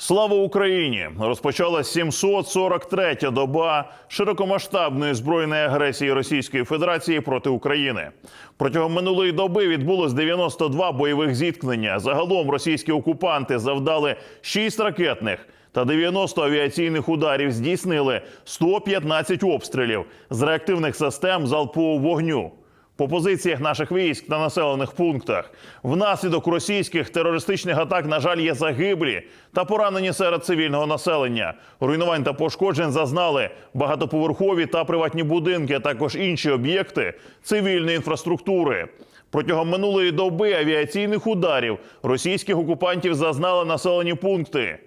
Слава Україні! Розпочалась 743-я доба широкомасштабної збройної агресії Російської Федерації проти України. Протягом минулої доби відбулось 92 бойових зіткнення. Загалом російські окупанти завдали 6 ракетних та 90 авіаційних ударів. Здійснили 115 обстрілів з реактивних систем залпового вогню по позиціях наших військ та населених пунктах. Внаслідок російських терористичних атак, на жаль, є загиблі та поранені серед цивільного населення. Руйнувань та пошкоджень зазнали багатоповерхові та приватні будинки, а також інші об'єкти цивільної інфраструктури. Протягом минулої доби авіаційних ударів російських окупантів зазнали населені пункти.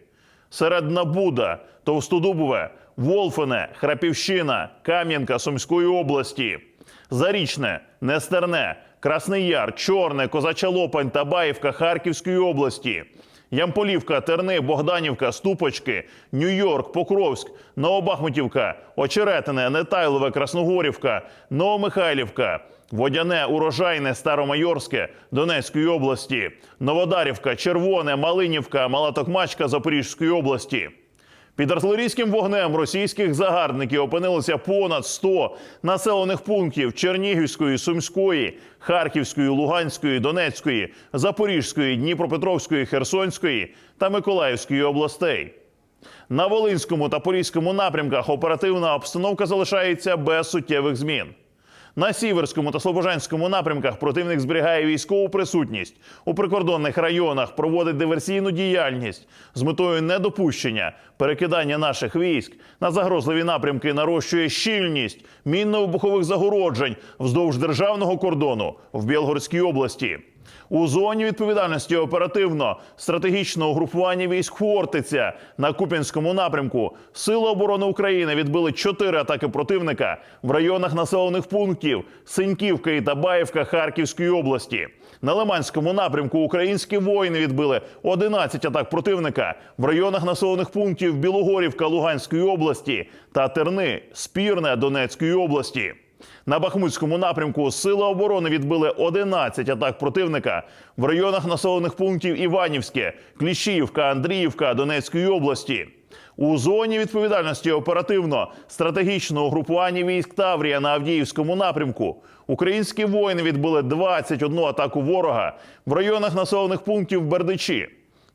Середна Буда, Товстодубове, Волфине, Храпівщина, Кам'янка Сумської області, Зарічне, Нестерне, Красний Яр, Чорне, Козача Лопань та Баївка Харківської області. Ямполівка, Терни, Богданівка, Ступочки, Нью-Йорк, Покровськ, Новобахмутівка, Очеретине, Нетайлове, Красногорівка, Новомихайлівка, Водяне, Урожайне, Старомайорське Донецької області, Новодарівка, Червоне, Малинівка, Малатокмачка Запорізької області. Під артилерійським вогнем російських загарбників опинилося понад 100 населених пунктів Чернігівської, Сумської, Харківської, Луганської, Донецької, Запорізької, Дніпропетровської, Херсонської та Миколаївської областей. На Волинському та Поліському напрямках оперативна обстановка залишається без суттєвих змін. На Сіверському та Слобожанському напрямках противник зберігає військову присутність у прикордонних районах, проводить диверсійну діяльність з метою недопущення перекидання наших військ на загрозливі напрямки, нарощує щільність мінно-вибухових загороджень вздовж державного кордону в Білгородській області. У зоні відповідальності оперативно стратегічного угрупування військ Хортиця на Куп'янському напрямку Сили оборони України відбили чотири атаки противника в районах населених пунктів Синьківка і Табаївка Харківської області. На Лиманському напрямку українські воїни відбили 11 атак противника в районах населених пунктів Білогорівка Луганської області та Терни Спірне Донецької області. На Бахмутському напрямку Сили оборони відбили 11 атак противника в районах населених пунктів Іванівське, Кліщіївка, Андріївка Донецької області. У зоні відповідальності оперативно стратегічного угрупування військ Таврія на Авдіївському напрямку. Українські воїни відбили 21 атаку ворога в районах населених пунктів Бердичі,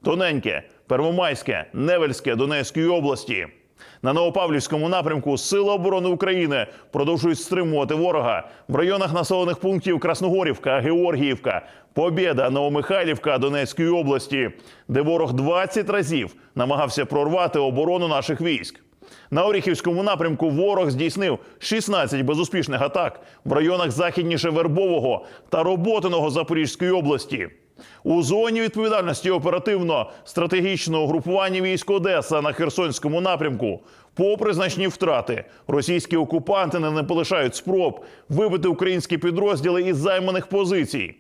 Тоненьке, Первомайське, Невельське Донецької області. На Новопавлівському напрямку Сили оборони України продовжують стримувати ворога в районах населених пунктів Красногорівка, Георгіївка, Побєда, Новомихайлівка Донецької області, де ворог 20 разів намагався прорвати оборону наших військ. На Оріхівському напрямку ворог здійснив 16 безуспішних атак в районах західніше Вербового та Роботиного Запорізької області. У зоні відповідальності оперативно стратегічного угрупування військ Одеса на Херсонському напрямку. Попри значні втрати, російські окупанти не полишають спроб вибити українські підрозділи із займаних позицій.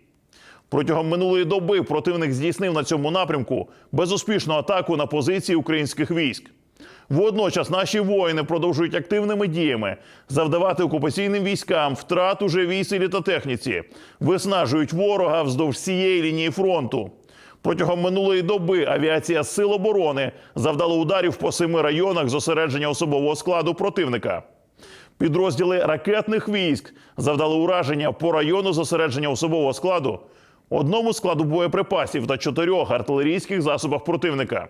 Протягом минулої доби противник здійснив на цьому напрямку безуспішну атаку на позиції українських військ. Водночас наші воїни продовжують активними діями завдавати окупаційним військам втрат у живій силі та техніці, виснажують ворога вздовж всієї лінії фронту. Протягом минулої доби авіація Сил оборони завдала ударів по семи районах зосередження особового складу противника. Підрозділи ракетних військ завдали ураження по району зосередження особового складу, одному складу боєприпасів та чотирьох артилерійських засобах противника.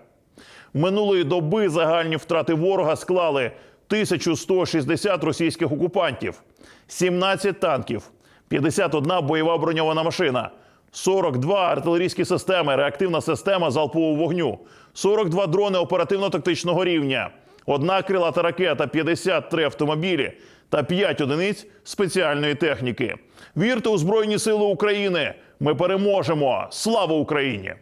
Минулої доби загальні втрати ворога склали 1160 російських окупантів, 17 танків, 51 бойова броньована машина, 42 артилерійські системи, реактивна система залпового вогню, 42 дрони оперативно-тактичного рівня, одна крилата ракета, 53 автомобілі та 5 одиниць спеціальної техніки. Вірте у Збройні Сили України! Ми переможемо! Слава Україні!